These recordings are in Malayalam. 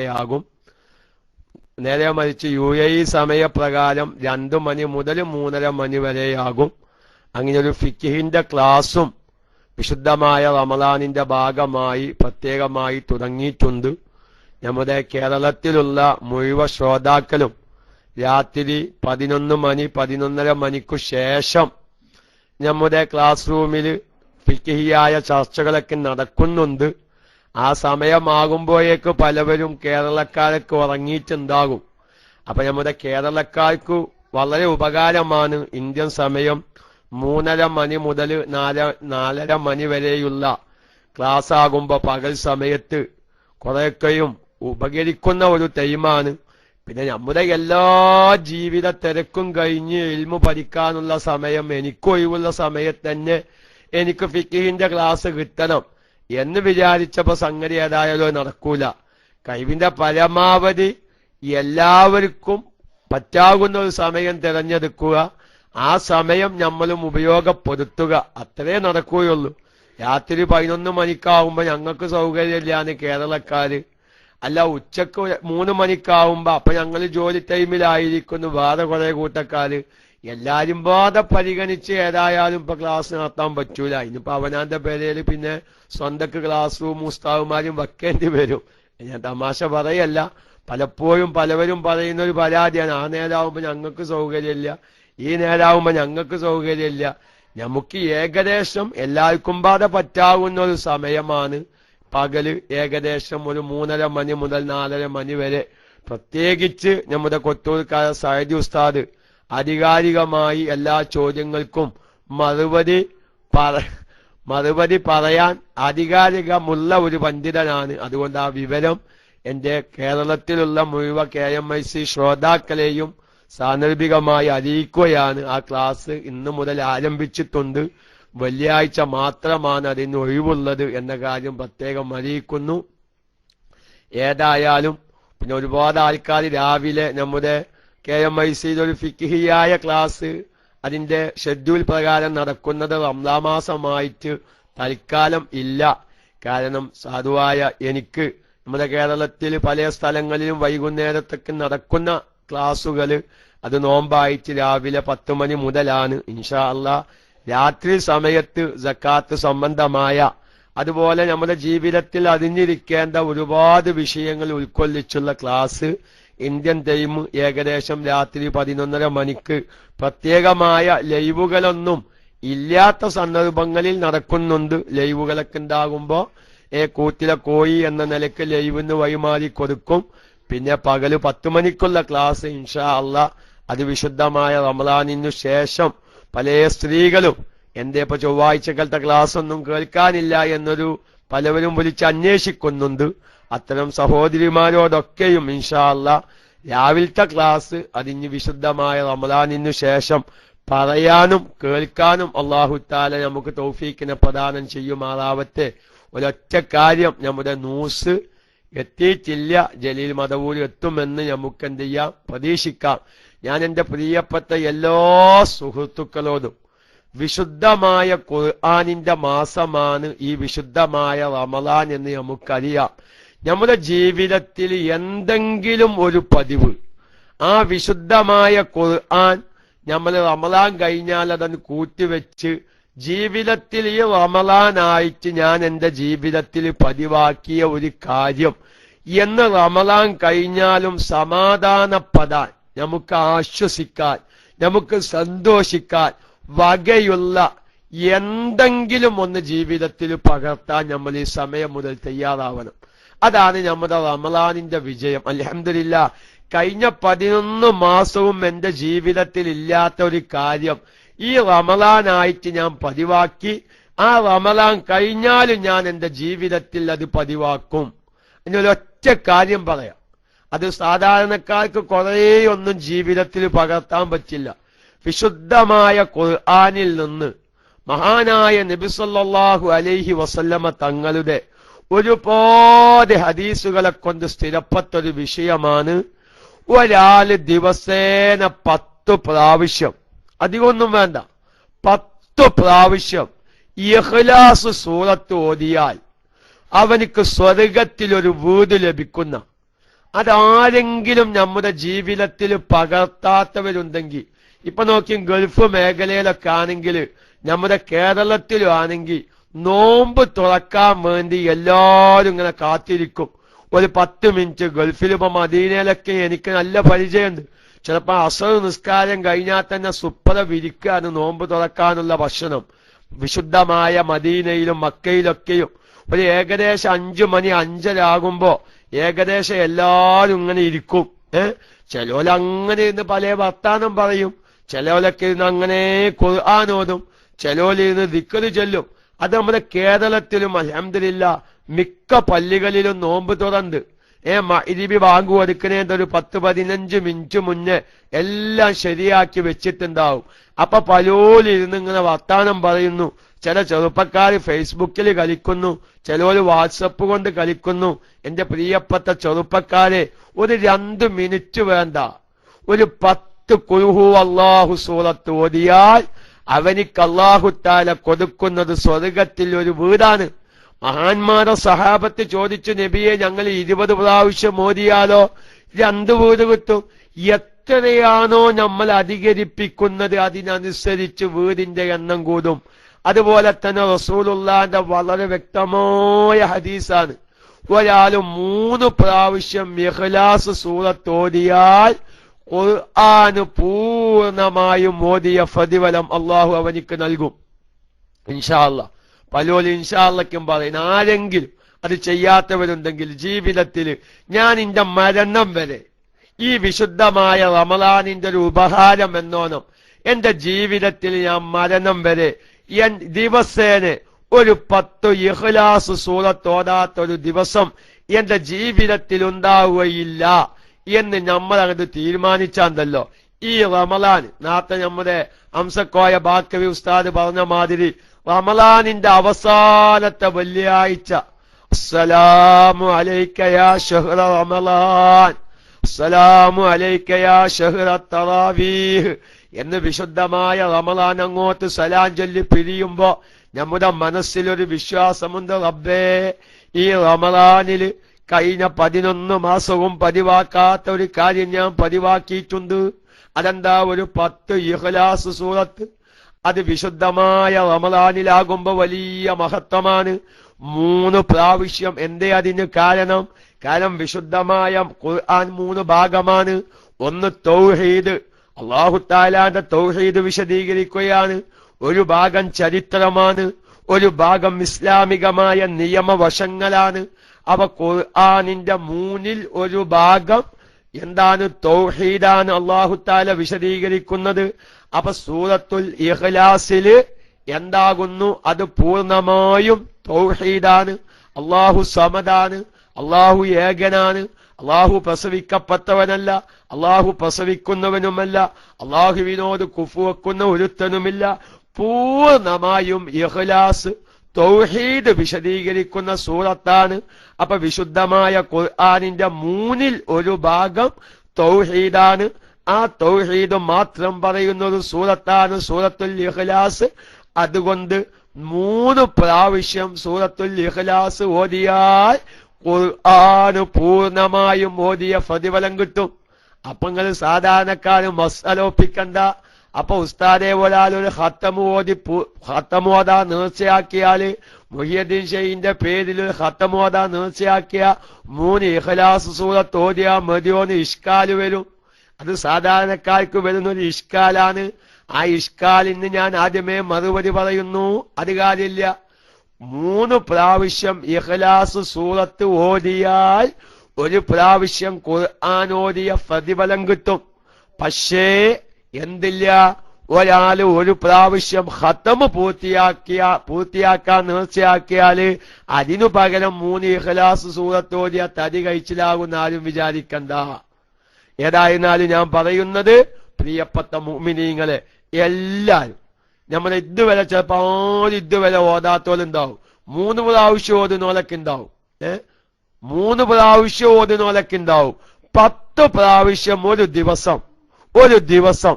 ആകും. നേരെ മറിച്ച് യു എ സമയപ്രകാരം രണ്ടു മണി മുതൽ മൂന്നര മണി വരെയാകും. അങ്ങനെ ഒരു ഫിക്കിഹിന്റെ ക്ലാസും വിശുദ്ധമായ റമദാനിന്റെ ഭാഗമായി പ്രത്യേകമായി തുടങ്ങിയിട്ടുണ്ട്. നമ്മുടെ കേരളത്തിലുള്ള മുഴുവൻ ശ്രോതാക്കളും രാത്രി പതിനൊന്ന് മണി പതിനൊന്നര മണിക്കു ശേഷം നമ്മുടെ ക്ലാസ് റൂമിൽ ഫിക്കിഹിയായ ചർച്ചകളൊക്കെ നടക്കുന്നുണ്ട്. ആ സമയമാകുമ്പോഴേക്ക് പലവരും കേരളക്കാർക്ക് ഉറങ്ങിയിട്ടുണ്ടാകും. അപ്പൊ നമ്മുടെ കേരളക്കാർക്ക് വളരെ ഉപകാരമാണ് ഇന്ത്യൻ സമയം മൂന്നര മണി മുതൽ നാല നാലര മണി വരെയുള്ള ക്ലാസ് ആകുമ്പോ പകൽ സമയത്ത് കുറെയൊക്കെയും ഉപകരിക്കുന്ന ഒരു ടൈമാണ് പിന്നെ നമ്മുടെ എല്ലാ ജീവിത തിരക്കും കഴിഞ്ഞ് എൽമു പഠിക്കാനുള്ള സമയം എനിക്കൊഴിവുള്ള സമയത്ത് തന്നെ എനിക്ക് ഫിക്കിഹിന്റെ ക്ലാസ് കിട്ടണം. എന്ന് വിചാരിച്ചപ്പോ സംഗതി ഏതായാലും നടക്കൂല. കഴിവിന്റെ പരമാവധി എല്ലാവർക്കും പറ്റാകുന്ന ഒരു സമയം തിരഞ്ഞെടുക്കുക. ആ സമയം നമ്മളും ഉപയോഗപ്പെടുത്തുക. അത്രേ നടക്കുകയുള്ളൂ. രാത്രി പതിനൊന്ന് മണിക്കാവുമ്പോ ഞങ്ങൾക്ക് സൗകര്യമില്ലാന്ന് കേരളക്കാര്. അല്ല ഉച്ചയ്ക്ക് മൂന്ന് മണിക്കാവുമ്പോ അപ്പൊ ഞങ്ങൾ ജോലി ടൈമിലായിരിക്കുന്നു വേറെ കുറെ കൂട്ടക്കാര്. എല്ലാരും ബാധ പരിഗണിച്ച് ഏതായാലും ഇപ്പൊ ക്ലാസ് നടത്താൻ പറ്റൂല. ഇനിയിപ്പോ അവനാന്റെ പേരേൽ പിന്നെ സ്വന്തക്ക് ക്ലാസ് റൂം ഉസ്താവുമാരും വെക്കേണ്ടി വരും. ഞാൻ തമാശ പറയല്ല. പലപ്പോഴും പലവരും പറയുന്ന ഒരു പരാതിയാണ്. ആ നേരാവുമ്പോ ഞങ്ങൾക്ക് സൗകര്യമില്ല. ഈ നേരാവുമ്പോ ഞങ്ങൾക്ക് സൗകര്യമില്ല. നമുക്ക് ഏകദേശം എല്ലാവർക്കും പാടെ പറ്റാവുന്ന ഒരു സമയമാണ്. പകൽ ഏകദേശം ഒരു മൂന്നര മണി മുതൽ നാലര മണി വരെ. പ്രത്യേകിച്ച് നമ്മുടെ കൊത്തൂർക്കാര സൈദി ഉസ്താദ് ആധികാരികമായി എല്ലാ ചോദ്യങ്ങൾക്കും മറുപടി മറുപടി പറയാൻ ആധികാരികമുള്ള ഒരു പണ്ഡിതനാണ്. അതുകൊണ്ട് ആ വിവരം എന്റെ കേരളത്തിലുള്ള മുഴുവൻ കെ എം ഐ സി ശ്രോതാക്കളെയും സാന്ദർഭികമായി അറിയിക്കുകയാണ്. ആ ക്ലാസ് ഇന്ന് മുതൽ ആരംഭിച്ചിട്ടുണ്ട്. വെള്ളിയാഴ്ച മാത്രമാണ് അതിന് ഒഴിവുള്ളത് എന്ന കാര്യം പ്രത്യേകം അറിയിക്കുന്നു. ഏതായാലും പിന്നെ ഒരുപാട് ആൾക്കാർ രാവിലെ നമ്മുടെ കെ എം ഐ സിയിൽ ഒരു ഫിക്കിഹിയായ ക്ലാസ് അതിന്റെ ഷെഡ്യൂൾ പ്രകാരം നടക്കുന്നത് റംലാ മാസമായിട്ട് തൽക്കാലം ഇല്ല. കാരണം സാധുവായ എനിക്ക് നമ്മുടെ കേരളത്തിൽ പല സ്ഥലങ്ങളിലും വൈകുന്നേരത്തൊക്കെ നടക്കുന്ന ക്ലാസുകൾ അത് നോമ്പായിട്ട് രാവിലെ പത്ത് മണി മുതലാണ്. ഇൻഷാ അല്ല രാത്രി സമയത്ത് ജക്കാത്ത് സംബന്ധമായ അതുപോലെ നമ്മുടെ ജീവിതത്തിൽ അറിഞ്ഞിരിക്കേണ്ട ഒരുപാട് വിഷയങ്ങൾ ഉൾക്കൊള്ളിച്ചുള്ള ക്ലാസ് ഇന്ത്യൻ ടൈം ഏകദേശം രാത്രി പതിനൊന്നര മണിക്ക്. പ്രത്യേകമായ ലൈവുകളൊന്നും ഇല്ലാത്ത സന്ദർഭങ്ങളിൽ നടക്കുന്നുണ്ട്. ലൈവുകളൊക്കെ ഉണ്ടാകുമ്പോ ഏ കൂത്തിലെ കോയി എന്ന നിലയ്ക്ക് ലൈവിന് വഴിമാറി കൊടുക്കും. പിന്നെ പകൽ പത്ത് മണിക്കുള്ള ക്ലാസ് ഇൻഷാ അല്ല അത് വിശുദ്ധമായ റമദാനിനു ശേഷം പല സ്ത്രീകളും എന്റെ ഇപ്പൊ ചൊവ്വാഴ്ചകളത്തെ ക്ലാസ് ഒന്നും കേൾക്കാനില്ല എന്നൊരു പലവരും വിളിച്ച് അന്വേഷിക്കുന്നുണ്ട്. അത്തരം സഹോദരിമാരോടൊക്കെയും ഇൻഷാല്ല രാവിലത്തെ ക്ലാസ് അതിന് വിശുദ്ധമായ റമദാനിനു ശേഷം പറയാനും കേൾക്കാനും അള്ളാഹുത്താല നമുക്ക് തൗഫീക്കിനെ പ്രദാനം ചെയ്യുമാറാവട്ടെ. ഒരൊറ്റ കാര്യം നമ്മുടെ ന്യൂസ് എത്തിയിട്ടില്ല ജലീൽ മതവൂർ എത്തുമെന്ന് നമുക്ക് എന്ത് ചെയ്യാം? പ്രതീക്ഷിക്കാം. ഞാൻ എന്റെ പ്രിയപ്പെട്ട എല്ലാ സുഹൃത്തുക്കളോടും വിശുദ്ധമായ ഖുർആാനിന്റെ മാസമാണ് ഈ വിശുദ്ധമായ റമദാൻ എന്ന് നമുക്കറിയാം. നമ്മുടെ ജീവിതത്തിൽ എന്തെങ്കിലും ഒരു പതിവ്. ആ വിശുദ്ധമായ ഖുർആൻ നമ്മൾ റമലാൻ കഴിഞ്ഞാൽ അതൻ കൂട്ടിവെച്ച് ജീവിതത്തിൽ ഈ റമലാനായിട്ട് ഞാൻ എന്റെ ജീവിതത്തിൽ പതിവാക്കിയ ഒരു കാര്യം. എന്ന് റമലാൻ കഴിഞ്ഞാലും സമാധാനപ്പെടാൻ നമുക്ക് ആശ്വസിക്കാൻ നമുക്ക് സന്തോഷിക്കാൻ വകയുള്ള എന്തെങ്കിലും ഒന്ന് ജീവിതത്തിൽ പകർത്താൻ നമ്മൾ ഈ സമയം മുതൽ തയ്യാറാവണം. അതാണ് നമ്മുടെ റമലാനിന്റെ വിജയം. അലഹമില്ല കഴിഞ്ഞ പതിനൊന്ന് മാസവും എന്റെ ജീവിതത്തിൽ ഇല്ലാത്ത ഒരു കാര്യം ഈ റമലാനായിട്ട് ഞാൻ പതിവാക്കി. ആ റമലാൻ കഴിഞ്ഞാലും ഞാൻ എന്റെ ജീവിതത്തിൽ അത് പതിവാക്കും. എന്നൊരൊറ്റ കാര്യം പറയാം. അത് സാധാരണക്കാർക്ക് കുറേ ഒന്നും ജീവിതത്തിൽ പകർത്താൻ പറ്റില്ല. വിശുദ്ധമായ ഖുർആാനിൽ നിന്ന് മഹാനായ നബിസല്ലാഹു അലൈഹി വസല്ലമ തങ്ങളുടെ ഒരുപാട് ഹദീസുകളെ കൊണ്ട് സ്ഥിരപ്പെട്ടൊരു വിഷയമാണ്. ഒരാൾ ദിവസേന പത്ത് പ്രാവശ്യം അധികമൊന്നും വേണ്ട പത്ത് പ്രാവശ്യം ഇഹ്ലാസ് സൂറത്ത് ഓതിയാൽ അവനക്ക് സ്വർഗത്തിൽ ഒരു വീട് ലഭിക്കുന്ന. അതാരെങ്കിലും നമ്മുടെ ജീവിതത്തിൽ പകർത്താത്തവരുണ്ടെങ്കിൽ ഇപ്പൊ നോക്കി ഗൾഫ് മേഖലയിലൊക്കെ ആണെങ്കിൽ നമ്മുടെ കേരളത്തിലും ആണെങ്കിൽ നോമ്പ് തുറക്കാൻ വേണ്ടി എല്ലാരും ഇങ്ങനെ കാത്തിരിക്കും. ഒരു പത്ത് മിനിറ്റ് ഗൾഫിൽ ഇപ്പൊ മദീനയിലൊക്കെ എനിക്ക് നല്ല പരിചയമുണ്ട്. ചിലപ്പോ അസർ നിസ്കാരം കഴിഞ്ഞാൽ തന്നെ സുപ്പറ വിരിക്കാണ് നോമ്പ് തുറക്കാനുള്ള ഭക്ഷണം. വിശുദ്ധമായ മദീനയിലും മക്കയിലൊക്കെയും. ഒരു ഏകദേശം അഞ്ചു മണി അഞ്ചരാകുമ്പോ ഏകദേശം എല്ലാരും ഇങ്ങനെ ഇരിക്കും. ഏഹ് ചിലോലങ്ങനെ ഇരുന്ന് പല വർത്താനം പറയും. ചിലോലൊക്കെ ഇരുന്ന് അങ്ങനെ ഖുർആാനോതും ചിലോലിരുന്ന് ദിക്കത് ചൊല്ലും. അത് നമ്മുടെ കേരളത്തിലും അലഹമില്ല മിക്ക പള്ളികളിലും നോമ്പ് തുറന്ന്. ഏ മഇരിബി വാങ്ങു കൊടുക്കുന്നതിന്റെ ഒരു പത്ത് പതിനഞ്ച് മിനിറ്റ് മുന്നേ എല്ലാം ശരിയാക്കി വെച്ചിട്ടുണ്ടാവും. അപ്പൊ പലോലിരുന്ന് ഇങ്ങനെ വർത്താനം പറയുന്നു. ചില ചെറുപ്പക്കാർ ഫേസ്ബുക്കിൽ കളിക്കുന്നു. ചിലര് വാട്സപ്പ് കൊണ്ട് കളിക്കുന്നു. എന്റെ പ്രിയപ്പെട്ട ചെറുപ്പക്കാരെ ഒരു രണ്ട് മിനിറ്റ് വേണ്ട. ഒരു പത്ത് കുഹു അള്ളാഹു സൂറത്ത് ഓതിയാൽ അവനിക്ക് അള്ളാഹുത്താല കൊടുക്കുന്നത് സ്വർഗത്തിൽ ഒരു വീടാണ്. മഹാന്മാരെ സഹാബത്ത് ചോദിച്ചു നബിയെ ഞങ്ങൾ ഇരുപത് പ്രാവശ്യം മോദിയാലോ രണ്ട് വീട് കിട്ടും. എത്രയാണോ നമ്മൾ അധികരിപ്പിക്കുന്നത് അതിനനുസരിച്ച് വീടിന്റെ എണ്ണം കൂടും. അതുപോലെ തന്നെ റസൂലുള്ളാന്റെ വളരെ വ്യക്തമായ ഹദീസാണ്. ഒരാൾ മൂന്ന് പ്രാവശ്യം ഇഖ്ലാസ് സൂറത്തോടിയാൽ ഖുർആന് പൂർണമായും ഓതിയ പ്രതിഫലം അള്ളാഹു അവനിക്ക് നൽകും. ഇൻഷാല്ല പലോലും ഇൻഷാല്ലക്കും പറയുന്ന ആരെങ്കിലും അത് ചെയ്യാത്തവരുണ്ടെങ്കിൽ ജീവിതത്തിൽ ഞാൻ എന്റെ മരണം വരെ ഈ വിശുദ്ധമായ റമലാനിന്റെ ഒരു ഉപഹാരം എന്നോണം എന്റെ ജീവിതത്തിൽ ഞാൻ മരണം വരെ ദിവസേന ഒരു പത്ത് ഇഹ്ലാസ് സൂറത്തോടാത്ത ഒരു ദിവസം എന്റെ ജീവിതത്തിൽ ഉണ്ടാവുകയില്ല. എന്ന് നമ്മൾ അങ്ങോട്ട് തീരുമാനിച്ചാന്തല്ലോ. ഈ റമലാൻ നേരത്തെ നമ്മുടെ അംസക്കോയ ബാക്കവി ഉസ്താദ് പറഞ്ഞ മാതിരി റമലാനിന്റെ അവസാനത്തെ വെള്ളിയാഴ്ച. അസ്സലാമു അലൈക്കയാ ഷഹ്റ റമലാൻ അസ്സലാമു അലൈക്കയാ ഷഹ്റ തറാവീഹ്. എന്ന് വിശുദ്ധമായ റമലാൻ അങ്ങോട്ട് സലാം ചൊല്ലി പിരിയുമ്പോ നമ്മുടെ മനസ്സിലൊരു വിശ്വാസമുണ്ട് റബ്ബേ. ഈ റമലാനിൽ കഴിഞ്ഞ പതിനൊന്ന് മാസവും പതിവാക്കാത്ത ഒരു കാര്യം ഞാൻ പതിവാക്കിയിട്ടുണ്ട്. അതെന്താ ഒരു പത്ത് ഇഹ്ലാസ് സൂറത്ത്? അത് വിശുദ്ധമായ റമദാനിലാകുമ്പോ വലിയ മഹത്വമാണ്. മൂന്ന് പ്രാവശ്യം എന്തേ അതിന് കാരണം? കാരണം വിശുദ്ധമായ ഖുർആൻ മൂന്ന് ഭാഗമാണ്. ഒന്ന് തൗഹീദ്. അള്ളാഹു താലാന്റെ തൗഹീദ് വിശദീകരിക്കുകയാണ്. ഒരു ഭാഗം ചരിത്രമാണ്. ഒരു ഭാഗം ഇസ്ലാമികമായ നിയമവശങ്ങളാണ്. അവ ഖുർആാനിന്റെ മൂന്നിൽ ഒരു ഭാഗം. എന്താണ് തൗഹീദാണ് അള്ളാഹു താല വിശദീകരിക്കുന്നത്? അപ്പൊ സൂറത്തുൽ ഇഹ്ലാസിൽ എന്താകുന്നു? അത് പൂർണമായും തൗഹീദാണ്. അള്ളാഹു സമദാണ്. അള്ളാഹു ഏകനാണ്. അള്ളാഹു പ്രസവിക്കപ്പെട്ടവനല്ല. അള്ളാഹു പ്രസവിക്കുന്നവനുമല്ല. അള്ളാഹുവിനോട് കുഫുവെക്കുന്ന ഒരുത്തനുമില്ല. പൂർണമായും ഇഖ്ലാസ് തൗഹീദ് വിശദീകരിക്കുന്ന സൂറത്താണ്. അപ്പൊ വിശുദ്ധമായ ഖുർആാനിന്റെ മൂന്നിൽ ഒരു ഭാഗം തൗഹീദാണ്. ആ തൗഹീദ് മാത്രം പറയുന്ന ഒരു സൂറത്താണ് സൂറത്തുൽ ഇഖ്ലാസ്. അതുകൊണ്ട് മൂന്ന് പ്രാവശ്യം സൂറത്തുൽ ഇഖ്ലാസ് ഓതിയാൽ ഖുർആാന് പൂർണമായും ഓതിയ പ്രതിഫലം കിട്ടും. അപ്പൊ നിങ്ങൾ സാധാരണക്കാര് മസാലോപ്പിക്കണ്ട അപ്പൊ ഉസ്താദെ ഒരാൾ ഒരു ഹത്തമു ഓതി ഹത്തമു ഓതാ നേർച്ചയാക്കിയാൽ മുഹിയദ്ദീൻ ഷെയ്ഖിന്റെ പേരിൽ ഒരു ഹത്തമു ഓതാ നേർച്ചയാക്കിയ മൂന്ന് ഇഹലാസ് സൂറത്ത് ഓതിയ മതിയോന്ന് ഇഷ്കാൽ വരും. അത് സാധാരണക്കാർക്ക് വരുന്ന ഒരു ഇഷ്കാലാണ്. ആ ഇഷ്കാലിന് ഞാൻ ആദ്യമേ മറുപടി പറയുന്നു. അത് കാര്യമില്ല. മൂന്ന് പ്രാവശ്യം ഇഖ്ലാസ് സൂറത്ത് ഓതിയാൽ ഒരു പ്രാവശ്യം ഖുർആൻ ഓതിയ പ്രതിഫലം കിട്ടും. പക്ഷേ എന്തില്ല? ഒരാൾ ഒരു പ്രാവശ്യം ഹത്തമ് പൂർത്തിയാക്കിയ പൂർത്തിയാക്കാൻ നേർച്ചയാക്കിയാൽ അതിനു പകരം മൂന്ന് ഇഹ്ലാസ് സൂറത്തോടിയ തടി കഴിച്ചിലാകുന്ന ആരും വിചാരിക്കണ്ട. ഏതായിരുന്നാലും ഞാൻ പറയുന്നത് പ്രിയപ്പെട്ട മുഅ്മിനീങ്ങളെ എല്ലാരും. നമ്മൾ ഇതുവരെ ചിലപ്പോ ആരും ഇതുവരെ ഓതാത്തോലുണ്ടാവും. മൂന്ന് പ്രാവശ്യം ഓതുന്നോലൊക്കെ ഉണ്ടാവും മൂന്ന് പ്രാവശ്യം ഓതുന്നോലൊക്കെ ഉണ്ടാവും പത്ത് പ്രാവശ്യം ഒരു ദിവസം. ഒരു ദിവസം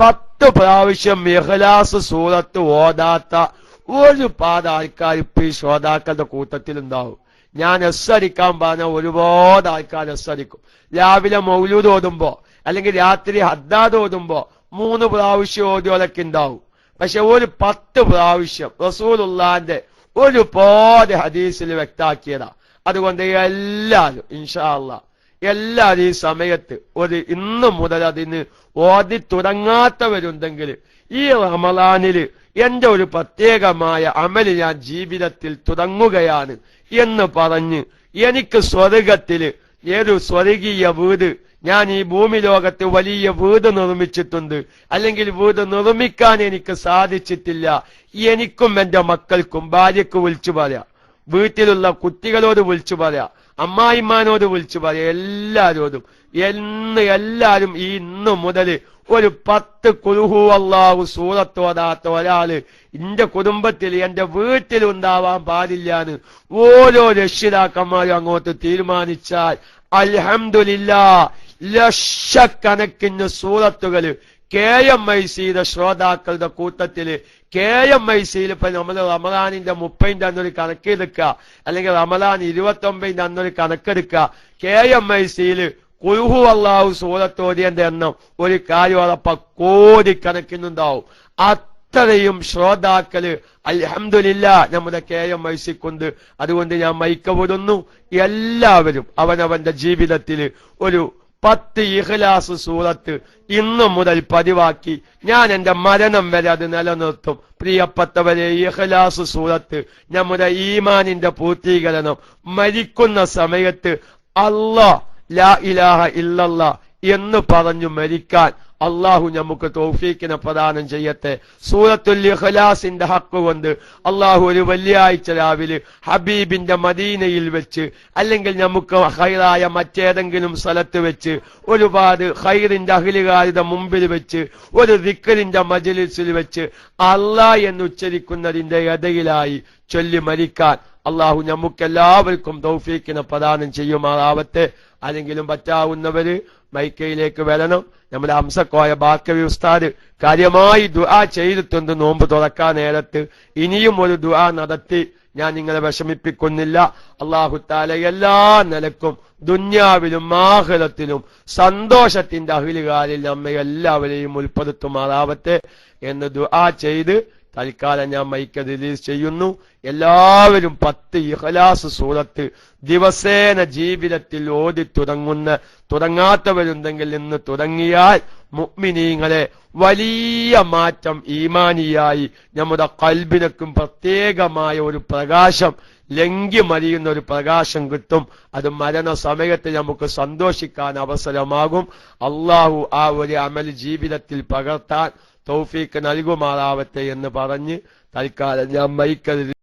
പത്ത് പ്രാവശ്യം മെഹലാസ് സൂറത്ത് ഓതാത്ത പാത ആൾക്കാർ ഇപ്പൊ ഈ ശ്രോതാക്കളുടെ കൂട്ടത്തിൽ ഉണ്ടാവും ഞാൻ എസ് അടിക്കാൻ പറഞ്ഞ ഒരുപാട് ആൾക്കാർ എസ് അടിക്കും രാവിലെ മൗലൂദ് ഓതുമ്പോ അല്ലെങ്കിൽ രാത്രി ഹദ്ദാദ് ഓതുമ്പോ മൂന്ന് പ്രാവശ്യം ഓതിയോലൊക്കെ ഉണ്ടാവും. പക്ഷെ ഒരു പത്ത് പ്രാവശ്യം റസൂലുള്ളാന്റെ ഒരുപാട് ഹദീസിൽ വ്യക്താക്കിയതാ. അതുകൊണ്ട് എല്ലാരും ഇൻഷാ അള്ളാ എല്ലാരും ഈ സമയത്ത് ഒരു ഇന്ന് മുതൽ അതിന് ഓതി തുടങ്ങാത്തവരുണ്ടെങ്കിൽ ഈ റമലാനിൽ എന്റെ ഒരു പ്രത്യേകമായ അമൽ ഞാൻ ജീവിതത്തിൽ തുടങ്ങുകയാണ് എന്ന് പറഞ്ഞ് എനിക്ക് സ്വർഗത്തിൽ ഏതൊരു സ്വർഗീയ വീട് ഞാൻ ഈ ഭൂമി ലോകത്ത് വലിയ വീട് നിർമ്മിച്ചിട്ടുണ്ട്. അല്ലെങ്കിൽ വീട് നിർമ്മിക്കാൻ എനിക്ക് സാധിച്ചിട്ടില്ല. എനിക്കും എന്റെ മക്കൾക്കും ഭാര്യക്ക് വിളിച്ചു പറയാം. വീട്ടിലുള്ള കുട്ടികളോട് വിളിച്ചു പറയാം. അമ്മായിമാനോട് വിളിച്ചു പറയും എല്ലാരോടും എന്ന് എല്ലാരും ഈ ഇന്നു മുതൽ ഒരു പത്ത് കുരുഹു അള്ളാഹു സൂറത്തോടാത്ത ഒരാൾ എന്റെ കുടുംബത്തിൽ എന്റെ വീട്ടിൽ ഉണ്ടാവാൻ പാടില്ല എന്ന് ഓരോ രക്ഷിതാക്കന്മാരും അങ്ങോട്ട് തീരുമാനിച്ചാൽ അൽഹംദുലില്ലാ ലക്ഷക്കണക്കിന് സൂറത്തുകൾ കെ എം ഐ സിയുടെ ശ്രോതാക്കളുടെ കൂട്ടത്തിൽ കെ എം ഐ സിയിൽ ഇപ്പൊ നമ്മൾ റമദാനിന്റെ മുപ്പതിന്റെ അന്നൊരു കണക്കെടുക്കുക അല്ലെങ്കിൽ റമദാൻ ഇരുപത്തി ഒമ്പതിന്റെ അന്നൊരു കണക്കെടുക്കുക കെ എം ഐ സിയിൽ കുൽഹു അള്ളാഹു സൂറത്തോതിയന്റെ എണ്ണം ഒരു കാര്യം ഉറപ്പ കോടിക്കണക്കിനുണ്ടാവും. അത്രയും ശ്രോതാക്കൾ അലഹമില്ല നമ്മുടെ കെ എം ഐ സിക്കുണ്ട്. അതുകൊണ്ട് ഞാൻ മയക്കപ്പെടുന്നു. എല്ലാവരും അവനവന്റെ ജീവിതത്തിൽ ഒരു പത്ത് ഇഖ്ലാസ് സൂറത്ത് ഇന്നു മുതൽ പതിവാക്കി. ഞാൻ എന്റെ മരണം വരെ അത് നിലനിർത്തും. പ്രിയപ്പെട്ടവരെ ഇഖ്ലാസ് സൂറത്ത് നമ്മുടെ ഈമാനിന്റെ പൂർത്തീകരണം മരിക്കുന്ന സമയത്ത് അല്ലാ ലാ ഇലാഹ ഇല്ലല്ലാ എന്ന് പറഞ്ഞു മരിക്കാൻ അള്ളാഹു നമുക്ക് തോഫീക്കിനെ പ്രദാനം ചെയ്യട്ടെ. സൂറത്തുൽ ഇഖ്ലാസിന്റെ ഹക്ക് കൊണ്ട് അള്ളാഹു ഒരു വെള്ളിയാഴ്ച രാവിലെ ഹബീബിന്റെ മദീനയിൽ വെച്ച് അല്ലെങ്കിൽ നമുക്ക് ഹൈറായ മറ്റേതെങ്കിലും സ്ഥലത്ത് വെച്ച് ഒരുപാട് ഹൈറിന്റെ അഖിലുകാരുടെ മുമ്പിൽ വെച്ച് ഒരു ദിക്കറിന്റെ മജലിസിൽ വെച്ച് അള്ളാ എന്ന് ഉച്ചരിക്കുന്നതിന്റെ ഇടയിലായി ചൊല്ലി മരിക്കാൻ അള്ളാഹു നമുക്കെല്ലാവർക്കും തൗഫീക്കിനെ പ്രദാനം ചെയ്യുമാറാവട്ടെ. ആരെങ്കിലും പറ്റാവുന്നവര് മൈക്കയിലേക്ക് വരണം. നമ്മുടെ ഹംസക്കോയ ബാർക്കവി ഉസ്താദ് കാര്യമായി ദുആ ചെയ്തിട്ടുണ്ട് നോമ്പ് തുറക്കാൻ നേരത്ത്. ഇനിയും ഒരു ദുആ നടത്തി ഞാൻ നിങ്ങളെ വിഷമിപ്പിക്കുന്നില്ല. അള്ളാഹുത്താല എല്ലാ നിലക്കും ദുന്യാവിലും ആഹ്ലത്തിലും സന്തോഷത്തിന്റെ അഹിലുകാരിൽ നമ്മെ എല്ലാവരെയും ഉൾപ്പെടുത്തുമാറാവട്ടെ എന്ന് ദുആ ചെയ്ത് തൽക്കാലം ഞാൻ മൈക്ക് റിലീസ് ചെയ്യുന്നു. എല്ലാവരും പത്ത് ഇഹലാസ് സൂറത്ത് ദിവസേന ജീവിതത്തിൽ ഓതി തുടങ്ങുന്ന തുടങ്ങാത്തവരുണ്ടെങ്കിൽ ഇന്ന് തുടങ്ങിയാൽ മുഅ്മിനീങ്ങളെ വലിയ മാറ്റം ഈമാനിയായി നമ്മുടെ കൽബിനക്കും പ്രത്യേകമായ ഒരു പ്രകാശം ലംഘി മറിയുന്ന ഒരു പ്രകാശം കിട്ടും. അത് മരണ സമയത്ത് നമുക്ക് സന്തോഷിക്കാൻ അവസരമാകും. അള്ളാഹു ആ ഒരു അമൽ ജീവിതത്തിൽ പകർത്താൻ തൗഫീക്ക് നൽകുമാറാവട്ടെ എന്ന് പറഞ്ഞ് തൽക്കാലം ഞാൻ മൈക്കൽ